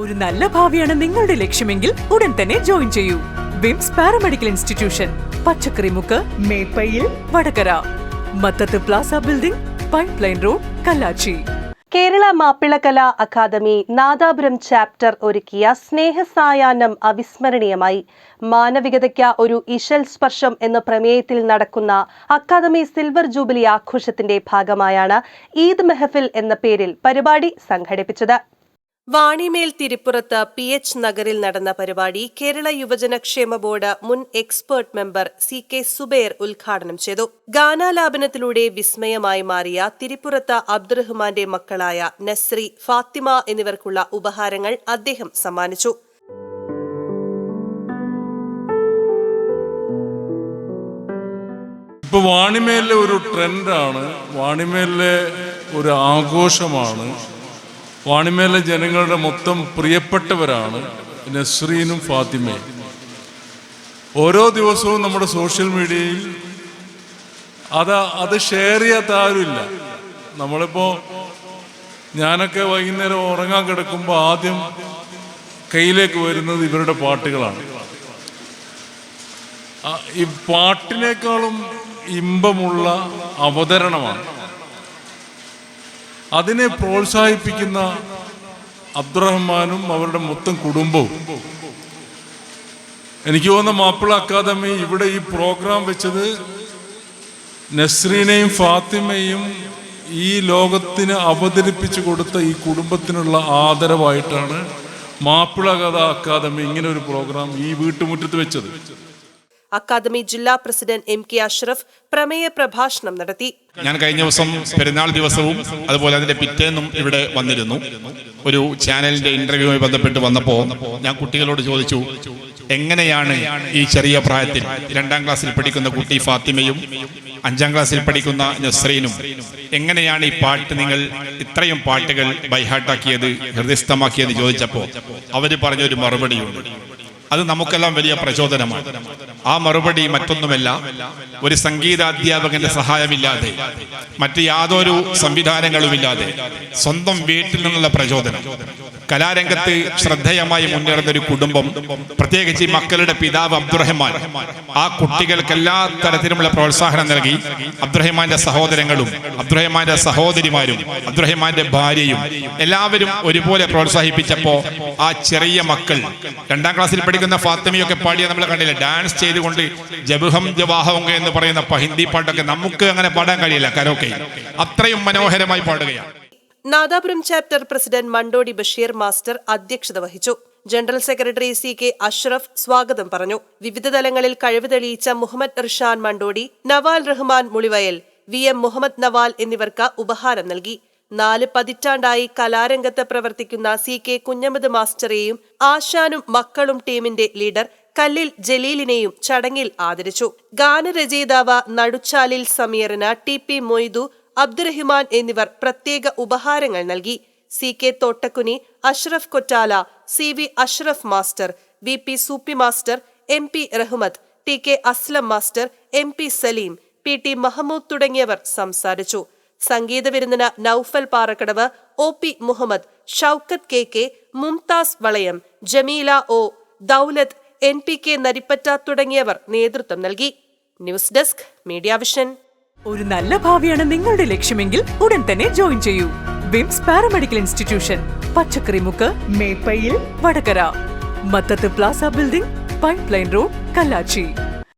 ഒരു നല്ല ഭാവിയാണ് നിങ്ങളുടെ ലക്ഷ്യമെങ്കിൽ ഉടൻ തന്നെ ജോയിൻ ചെയ്യൂ. വിംസ് paramedical institution Pachakkarimukku Meppayil Vadakara. Mathath plaza building pipe line road Kallachi. Kerala Mappilakala academy Nadapuram chapter ഒരുക്കിയ സ്നേഹസായാഹ്നം അവിസ്മരണീയമായി. മാനവികതയ്ക്ക് ഒരു ഇശൽ സ്പർശം എന്ന പ്രമേയത്തിൽ നടക്കുന്ന അക്കാദമി സിൽവർ ജൂബിലി ആഘോഷത്തിന്റെ ഭാഗമായാണ് ഈദ് മെഹഫിൽ എന്ന പേരിൽ പരിപാടി സംഘടിപ്പിച്ചത്. വാണിമേൽ തിരുപ്പുറത്ത് പി എച്ച് നഗറിൽ നടന്ന പരിപാടി കേരള യുവജനക്ഷേമ ബോർഡ് മുൻ expert member C K Zubair ഉദ്ഘാടനം ചെയ്തു. ഗാനാലാപനത്തിലൂടെ വിസ്മയമായി മാറിയ തിരുപ്പുറത്ത് അബ്ദുറഹ്മാന്റെ മക്കളായ നസ്രി ഫാത്തിമ എന്നിവർക്കുള്ള ഉപഹാരങ്ങൾ അദ്ദേഹം സമ്മാനിച്ചു. ഇപ്പൊ വാണിമേലിലെ ഒരു ട്രെൻഡാണ് വാണിമേലിലെ ഒരു ആഘോഷമാണ് വാണിമേലിലെ ജനങ്ങളുടെ മൊത്തം പ്രിയപ്പെട്ടവരാണ് നസ്രീനും ഫാത്തിമയും. ഓരോ ദിവസവും നമ്മുടെ സോഷ്യൽ മീഡിയയിൽ അത് അത് ഷെയർ ചെയ്യാത്ത ആരുമില്ല. നമ്മളിപ്പോ ഞാനൊക്കെ വൈകുന്നേരം ഉറങ്ങാൻ കിടക്കുമ്പോൾ ആദ്യം കയ്യിലേക്ക് വരുന്നത് ഇവരുടെ പാട്ടുകളാണ്. ഈ പാട്ടിനേക്കാളും ഇമ്പമുള്ള അവതരണമാണ്. അതിനെ പ്രോത്സാഹിപ്പിക്കുന്ന അബ്ദുറഹ്മാനും അവരുടെ മൊത്തം കുടുംബവും. എനിക്ക് തോന്നുന്ന മാപ്പിള അക്കാദമി ഇവിടെ ഈ പ്രോഗ്രാം വെച്ചത് നസ്രീനെയും ഫാത്തിമയും ഈ ലോകത്തിന് അവതരിപ്പിച്ചു കൊടുത്ത ഈ കുടുംബത്തിനുള്ള ആദരവായിട്ടാണ് മാപ്പിള കഥ അക്കാദമി ഇങ്ങനെ ഒരു പ്രോഗ്രാം ഈ വീട്ടുമുറ്റത്ത് വെച്ചത്. അക്കാദമി ജില്ലാ പ്രസിഡന്റ് എം കെ അഷ്റഫ് പ്രമേയ പ്രഭാഷണം നടത്തി. ഞാൻ കഴിഞ്ഞ ദിവസം പെരുന്നാൾ ദിവസവും അതുപോലെ അതിന്റെ പിറ്റേന്നും ഇവിടെ വന്നിരുന്നു. ഒരു ചാനലിന്റെ ഇന്റർവ്യൂവുമായി ബന്ധപ്പെട്ട് വന്നപ്പോൾ ഞാൻ കുട്ടികളോട് ചോദിച്ചു എങ്ങനെയാണ് ഈ ചെറിയ പ്രായത്തിൽ രണ്ടാം ക്ലാസ്സിൽ പഠിക്കുന്ന കുട്ടി ഫാത്തിമയും അഞ്ചാം ക്ലാസ്സിൽ പഠിക്കുന്ന നസ്രീനും എങ്ങനെയാണ് ഈ പാട്ട് നിങ്ങൾ ഇത്രയും പാട്ടുകൾ ബൈഹാട്ടാക്കിയത് ഹൃദയസ്ഥമാക്കിയത്? ചോദിച്ചപ്പോൾ അവർ പറഞ്ഞൊരു മറുപടിയുണ്ട്. അത് നമുക്കെല്ലാം വലിയ പ്രചോദനമാണ്. ആ മറുപടി മറ്റൊന്നുമല്ല ഒരു സംഗീതാധ്യാപകന്റെ സഹായമില്ലാതെ മറ്റ് യാതൊരു സംവിധാനങ്ങളുമില്ലാതെ സ്വന്തം വീട്ടിൽ നിന്നുള്ള പ്രചോദനം. കലാരംഗത്ത് ശ്രദ്ധേയമായി മുന്നേറുന്ന ഒരു കുടുംബം പ്രത്യേകിച്ച് ഈ മക്കളുടെ പിതാവ് അബ്ദുറഹ്മാൻ ആ കുട്ടികൾക്ക് എല്ലാ തരത്തിലുമുള്ള പ്രോത്സാഹനം നൽകി അബ്ദുറഹ്മാന്റെ സഹോദരങ്ങളും അബ്ദുറഹ്മാന്റെ സഹോദരിമാരും അബ്ദുറഹ്മാന്റെ ഭാര്യയും എല്ലാവരും ഒരുപോലെ പ്രോത്സാഹിപ്പിച്ചപ്പോ ആ ചെറിയ മക്കൾ രണ്ടാം ക്ലാസ്സിൽ പഠിക്കുന്ന ഫാത്തിമയൊക്കെ പാടിയ നമ്മൾ കണ്ടില്ല? ഡാൻസ് ചെയ്തുകൊണ്ട് ജബുഹം ജവാഹം എന്ന് പറയുന്ന ഹിന്ദി പാട്ടൊക്കെ നമുക്ക് അങ്ങനെ പാടാൻ കഴിയില്ല കരോക്കെ. അത്രയും മനോഹരമായി പാടുകയാണ്. Nadapuram chapter president Mandodi Basheer master അധ്യക്ഷത വഹിച്ചു. General secretary C K Ashraf സ്വാഗതം പറഞ്ഞു. വിവിധ തലങ്ങളിൽ കഴിവ് തെളിയിച്ച മുഹമ്മദ് ഇർഷാൻ മണ്ടോടി നവാൽ റഹ്മാൻ മുളിവയൽ വി എം മുഹമ്മദ് നവാൽ എന്നിവർക്ക് ഉപഹാരം നൽകി. നാല് പതിറ്റാണ്ടായി കലാരംഗത്ത് പ്രവർത്തിക്കുന്ന സി കെ കുഞ്ഞമ്മദ് മാസ്റ്ററെയും ആശാനും മക്കളും ടീമിന്റെ ലീഡർ കല്ലിൽ ജലീലിനെയും ചടങ്ങിൽ ആദരിച്ചു. ഗാനരചയിതാവ് നടുച്ചാലിൽ സമീറിന് ടി പി മൊയ്തു അബ്ദുറഹിമാൻ എന്നിവർ പ്രത്യേക ഉപഹാരങ്ങൾ നൽകി. C K Thottakkuni Ashraf Kottala C V Ashraf master V P Soopi master M P Rahmath T K Aslam master M P Saleem P T Mahmood തുടങ്ങിയവർ സംസാരിച്ചു. സംഗീത വിരുന്നിന് Noufal Parakkadavu O P Muhammad Shoukath K K Mumtaz Valayam Jameela O Daulath N P K Narippatta തുടങ്ങിയവർ നേതൃത്വം നൽകി. News desk media vision. ഒരു നല്ല ഭാവിയാണ് നിങ്ങളുടെ ലക്ഷ്യമെങ്കിൽ ഉടൻ തന്നെ ജോയിൻ ചെയ്യൂ. വിംസ് paramedical institution Pachakkarimukku Meppayil Vadakara. Mathath plaza building pipe line road Kallachi.